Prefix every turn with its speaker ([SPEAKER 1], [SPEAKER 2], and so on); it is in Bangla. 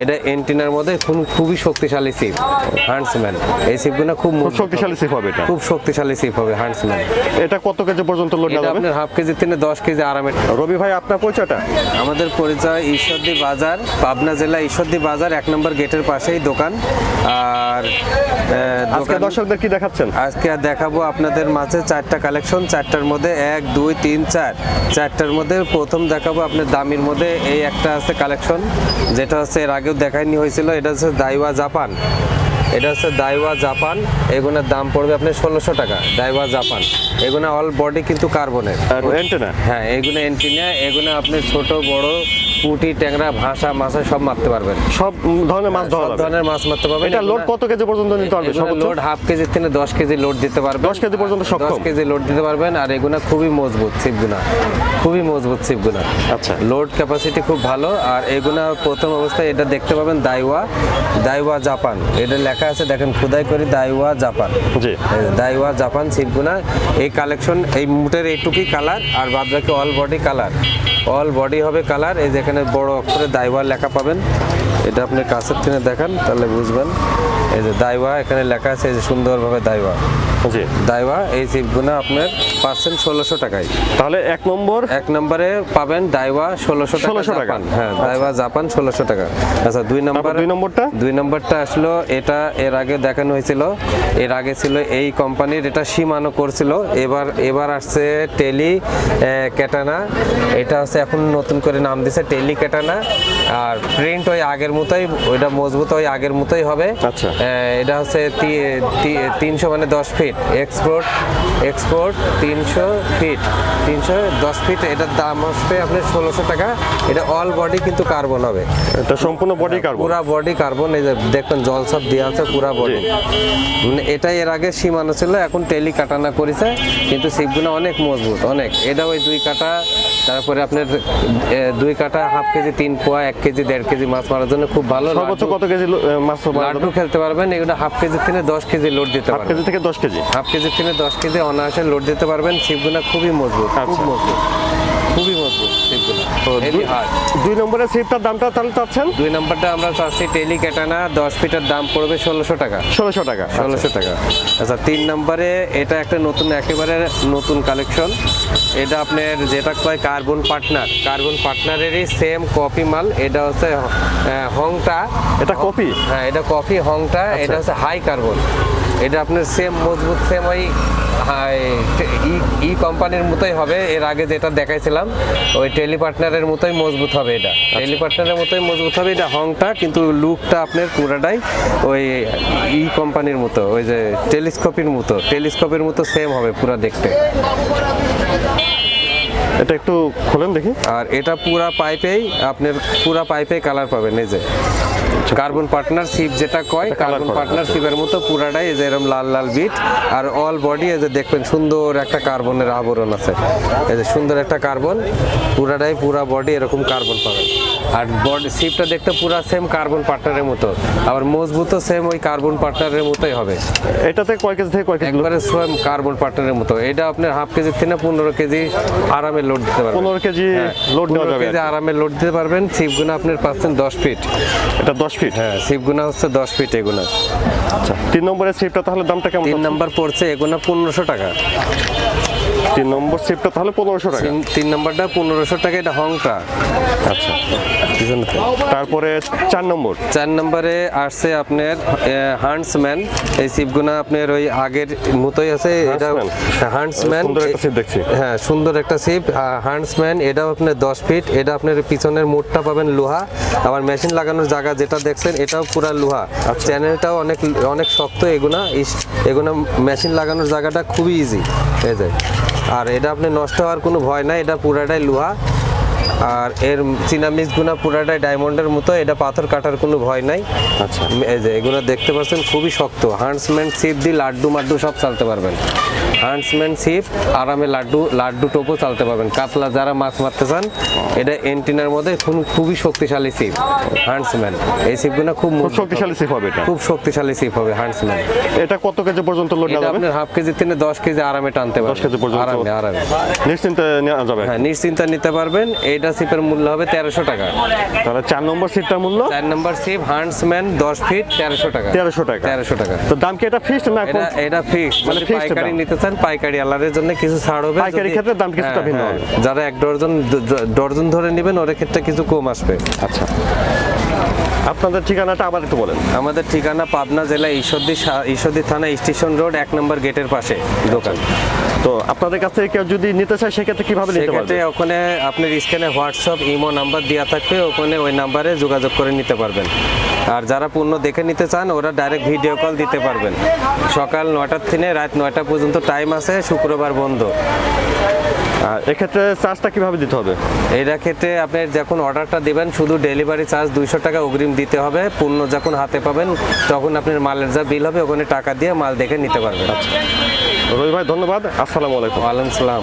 [SPEAKER 1] এটা এন্টিনার মধ্যে খুব- খুবই শক্তিশালী সিপ হান্ডসম্যান এই সিপগুলো খুব
[SPEAKER 2] শক্তিশালী সিপ হবে এটা?
[SPEAKER 1] খুব শক্তিশালী সিপ হবে হান্ডসম্যান
[SPEAKER 2] এটা কত কেজি পর্যন্ত লোড নেওয়া যাবে
[SPEAKER 1] আপনার হাফ কেজি থেকে দশ কেজি আরামে।
[SPEAKER 2] রবি ভাই আপনার পরিচয়টা?
[SPEAKER 1] আমাদের পরিচয় ঈশ্বরদী বাজার পাবনা জেলা ঈশ্বরদী বাজার এক নম্বর গেটের পাশেই দোকান। আর
[SPEAKER 2] আজকে দর্শকদের কি দেখাচ্ছেন?
[SPEAKER 1] আজকে দেখাবো আপনাদের মাঝে চারটা কালেকশন চারটার মধ্যে এক দুই তিন চার। চারটার মধ্যে প্রথম দেখাবো আপনার দামির মধ্যে এই একটা আছে কালেকশন যেটা হচ্ছে এর আগেও দেখায়নি হয়েছিল এটা হচ্ছে দাইওয়া জাপান এটা হচ্ছে দাইওয়া জাপান এগুলোর দাম পড়বে আপনার ষোলোশো টাকা দাইওয়া জাপান এগুলো অল বডি কিন্তু কার্বনের হ্যাঁ এগুলো এন্টিনা এগুলো আপনি ছোট বড় পুঁটি ট্যাংরা ভাষা মাছা সব মারতে পারবেন।
[SPEAKER 2] সব ধরনের মাছ ধরা
[SPEAKER 1] সব ধরনের মাছ মারতে পারবেন।
[SPEAKER 2] এটা লোড কত কেজি পর্যন্ত নিতে পারবে?
[SPEAKER 1] লোড হাফ কেজি থেকে দশ কেজি লোড দিতে পারবেন।
[SPEAKER 2] 10 কেজি পর্যন্ত সক্ষম?
[SPEAKER 1] দশ কেজি লোড দিতে পারবেন। আর এগুলা খুবই মজবুত সিপগুনা খুবই মজবুত সিপগুনা
[SPEAKER 2] আচ্ছা।
[SPEAKER 1] লোড ক্যাপাসিটি খুব ভালো। আর এগুলা প্রথম অবস্থায় এটা দেখতে পাবেন দাইওয়া। দাইওয়া জাপান। এটা লেখা আছে দেখেন খোদাই করে দাইওয়া জাপান।
[SPEAKER 2] জি।
[SPEAKER 1] দাইওয়া জাপান সিপগুনা এই কালেকশন এই মুটের এইটুকুই কালার আর বাদ বাকি all body colour all body হবে কালার এই যেখানে বড় অক্ষরে দায়বার লেখা পাবেন। এটা আপনি কাছের থেকে দেখান তাহলে বুঝবেন। এই যে দাইওয়া এখানে লেখা আছে এই যে সুন্দরভাবে দাইওয়া।
[SPEAKER 2] জি।
[SPEAKER 1] দাইওয়া এই সিপগুনা আপনার পার্সেন্ট ষোলোশো টাকায়।
[SPEAKER 2] তাহলে এক নম্বর?
[SPEAKER 1] এক নম্বরে পাবেন দাইওয়া ষোলোশো
[SPEAKER 2] 1600 টাকা।
[SPEAKER 1] হ্যাঁ দাইওয়া জাপান ষোলোশো টাকা। আচ্ছা দুই নম্বর
[SPEAKER 2] দুই নম্বরটা?
[SPEAKER 1] দুই নম্বরটা আসলো এটা এর আগে দেখানো হয়েছিল। এর আগে ছিল এই কোম্পানির এটা সীমানো করছিল। এবার এবার আসছে টেলি ক্যাটানা এটা হচ্ছে এখন নতুন করে নাম দিছে টেলি ক্যাটানা আর প্রিন্ট ওই আগের মতোই ওইটা মজবুত ওই আগের মতোই হবে।
[SPEAKER 2] আচ্ছা।
[SPEAKER 1] এটা হচ্ছে তিনশো মানে দশ ফিট এক্সপোর্ট এক্সপোর্ট তিনশো ফিট তিনশো দশ ফিট এটার দাম আসবে আপনার ষোলোশো টাকা। এটা অল বডি কিন্তু কার্বন হবে।
[SPEAKER 2] এটা সম্পূর্ণ বডি কার্বন
[SPEAKER 1] পুরা বডি কার্বন এই যে দেখবেন জল সব দেওয়া আছে পুরা বডি মানে এটাই এর আগে সীমানো ছিল এখন টেলি কাটানা করেছে কিন্তু সিপগুলো অনেক মজবুত অনেক। এটা ওই দুই কাটা তারপরে আপনার দুই কাটা হাফ কেজি তিন পোয়া এক কেজি দেড় কেজি মাছ মারার জন্য খুব ভালো
[SPEAKER 2] সর্বোচ্চ কত কেজি মাছ
[SPEAKER 1] লাড্ডু? খেলতে পারবেন এগুলো হাফ কেজি থেকে দশ কেজি লোড দিতে
[SPEAKER 2] হাফ
[SPEAKER 1] পারবেন।
[SPEAKER 2] কেজি থেকে দশ কেজি?
[SPEAKER 1] হাফ কেজি থেকে দশ কেজি অনায়াসে লোড দিতে পারবেন সিপগুলো খুবই মজবুত খুব
[SPEAKER 2] আচ্ছা।
[SPEAKER 1] মজবুত খুবই মজবুত
[SPEAKER 2] দুই- নম্বরের সিপটার দামটা তাহলে চাচ্ছেন?
[SPEAKER 1] দুই নম্বরটা আমরা চাচ্ছি টেলি ক্যাটানা দশ ফিটের দাম পড়বে ষোলোশো টাকা।
[SPEAKER 2] ষোলোশো টাকা
[SPEAKER 1] ষোলোশো টাকা। আচ্ছা তিন নম্বরে এটা একটা নতুন একেবারে নতুন কালেকশন এটা আপনার যেটা কয় কার্বন পার্টনার কার্বন পার্টনারেরই সেম কপি মাল। এটা হচ্ছে হংটা।
[SPEAKER 2] এটা কপি
[SPEAKER 1] হ্যাঁ এটা কফি হংটা। এটা হচ্ছে হাই কার্বন এটা আপনার সেম মজবুত সেম ওই ই কোম্পানির মতোই হবে। এর আগে যেটা দেখাইছিলাম ওই টেলি পার্টনারের মতোই মজবুত হবে এটা। টেলি পার্টনারের মতোই মজবুত হবে এটা হংটা কিন্তু লুকটা আপনার পুরাটাই ওই ই কোম্পানির মতো ওই যে টেলিস্কোপের মতো। টেলিস্কোপের মতো সেম হবে পুরা দেখতে।
[SPEAKER 2] এটা একটু খোলেন দেখি।
[SPEAKER 1] আর এটা পুরা পাইপেই আপনার পুরা পাইপে কালার পাবেন এই যে। কার্বন পার্টনারশিপ যেটা কয় কার্বন
[SPEAKER 2] পার্টনারশিপের
[SPEAKER 1] পার্টনার। মতো পুরাটাই এই যে এরকম লাল লাল বিট আর অল বডি এই যে দেখবেন সুন্দর একটা কার্বনের আবরণ আছে এই যে সুন্দর একটা কার্বন পুরাটাই পুরা বডি এরকম কার্বন পাবেন আর বডি সিপটা দেখতে পুরো সেম কার্বন পার্টনারের মতো। আবার মজবুতও সেম ওই কার্বন পার্টনারের মতোই হবে।
[SPEAKER 2] এটাতে কয় কেজি থেকে কয় কেজি
[SPEAKER 1] একবারে সেম কার্বন পার্টনারের মতো। এটা আপনার হাফ কেজি থেকে পনেরো কেজি আরামে লোড দিতে পারবেন।
[SPEAKER 2] পনেরো কেজি লোড নেওয়া যাবে
[SPEAKER 1] কেজি আরামে লোড দিতে পারবেন। সিপগুলো আপনার পাচ্ছেন দশ ফিট
[SPEAKER 2] এটা দশ ফিট
[SPEAKER 1] হ্যাঁ সিপগুলো হচ্ছে দশ ফিট এগুলো
[SPEAKER 2] আচ্ছা তিন নম্বরের সিপটা তাহলে দামটা কেমন
[SPEAKER 1] তিন নাম্বার পড়ছে এগুলো পনেরোশো টাকা।
[SPEAKER 2] তিন নম্বর সিপটা তাহলে পনেরোশো টাকা।
[SPEAKER 1] তিন- নম্বরটা পনেরোশো টাকা এটা হংটা।
[SPEAKER 2] আচ্ছা। তারপরে চার নম্বর।
[SPEAKER 1] চার নম্বরে আসছে আপনার হান্ডসম্যান এই সিপগুলো আপনার ওই আগের মতোই আছে এটা
[SPEAKER 2] সিপ দেখছি।
[SPEAKER 1] হ্যাঁ সুন্দর একটা সিপ হান্ডসম্যান এটাও আপনার দশ ফিট এটা আপনার পিছনের মোটটা পাবেন লোহা। আবার মেশিন লাগানোর জায়গা যেটা দেখছেন এটাও পুরা লোহা। চ্যানেলটাও অনেক অনেক শক্ত এগুনা। এগুনা মেশিন লাগানোর জায়গাটা খুবই ইজি এই যে। আর এটা আপনি নষ্ট হওয়ার কোনো ভয় নাই এটা পুরাটাই লোহা। আর এর চিনামিস গুনা পুরাটাই ডায়মন্ডের মতো এটা পাথর কাটার কোনো ভয় নাই।
[SPEAKER 2] আচ্ছা।
[SPEAKER 1] এই যে এগুলো দেখতে পাচ্ছেন খুবই শক্ত। হান্ডসম্যান সিপ দিয়ে লাড্ডু মাড্ডু সব চালতে পারবেন। হান্ডসম্যান সিপ আরামে লাড্ডু লাড্ডু টোপও চালতে পারবেন। কাতলা যারা মাছ মারতে চান এটা এন্টিনার মধ্যে খুব- খুবই শক্তিশালী সিপ হান্ডসম্যান এই সিপগুলো খুব
[SPEAKER 2] শক্তিশালী সিপ হবে এটা।
[SPEAKER 1] খুব শক্তিশালী সিপ হবে হান্ডসম্যান
[SPEAKER 2] এটা কত কেজি পর্যন্ত লোড নেওয়া যাবে?
[SPEAKER 1] আপনার হাফ কেজি থেকে দশ কেজি আরামে টানতে পারবেন।
[SPEAKER 2] কেজি পর্যন্ত?
[SPEAKER 1] আরামে আরামে।
[SPEAKER 2] নিশ্চিন্তে নেওয়া যাবে।
[SPEAKER 1] হ্যাঁ নিশ্চিন্তা নিতে পারবেন। এটা এটা সিপের মূল্য হবে তেরোশো টাকা।
[SPEAKER 2] তাহলে চার নম্বর সিটটার মূল্য?
[SPEAKER 1] চার নম্বর সিপ হান্ডসম্যান দশ ফিট তেরোশো টাকা।
[SPEAKER 2] তেরোশো টাকা।
[SPEAKER 1] তেরোশো টাকা।
[SPEAKER 2] তো দাম কি এটা ফিক্সড না
[SPEAKER 1] এটা ফিক্সড ফিক্স
[SPEAKER 2] মানে
[SPEAKER 1] পাইকারি নিতে চান পাইকারি আলারের জন্য কিছু ছাড় হবে।
[SPEAKER 2] পাইকারি ক্ষেত্রে দাম কিছুটা
[SPEAKER 1] হ্যাঁ,
[SPEAKER 2] ভিন্ন
[SPEAKER 1] হ্যাঁ।
[SPEAKER 2] হবে।
[SPEAKER 1] যারা এক ডজন ডর্জন ডজন ধরে নেবেন ওদের ক্ষেত্রে কিছু কম আসবে।
[SPEAKER 2] আচ্ছা। আপনাদের ঠিকানাটা আবার একটু বলেন।
[SPEAKER 1] আমাদের ঠিকানা পাবনা জেলা ঈশ্বরদী ঈশ্বরদী থানা স্টেশন রোড এক নম্বর গেটের পাশে দোকান।
[SPEAKER 2] তো আপনাদের কাছ থেকে কেউ যদি নিতে চায় সেক্ষেত্রে কীভাবে নিতে পারবে?
[SPEAKER 1] ওখানে আপনার স্ক্যানে হোয়াটসঅ্যাপ ইমো নাম্বার দেওয়া থাকবে ওখানে ওই নাম্বারে যোগাযোগ করে নিতে পারবেন। আর যারা পণ্য দেখে নিতে চান ওরা ডাইরেক্ট ভিডিও কল দিতে পারবেন। সকাল নয়টার থেকে রাত নয়টা পর্যন্ত টাইম আছে শুক্রবার বন্ধ।
[SPEAKER 2] এক্ষেত্রে চার্জটা কীভাবে দিতে হবে?
[SPEAKER 1] এটা ক্ষেত্রে আপনি যখন অর্ডারটা দেবেন শুধু ডেলিভারি চার্জ দুইশো টাকা অগ্রিম দিতে হবে। পণ্য যখন হাতে পাবেন তখন আপনার মালের যা বিল হবে ওখানে টাকা দিয়ে মাল দেখে নিতে পারবেন।
[SPEAKER 2] রবি ভাই ধন্যবাদ। আসসালামু আলাইকুম।
[SPEAKER 1] ওয়ালাইকুম সালাম।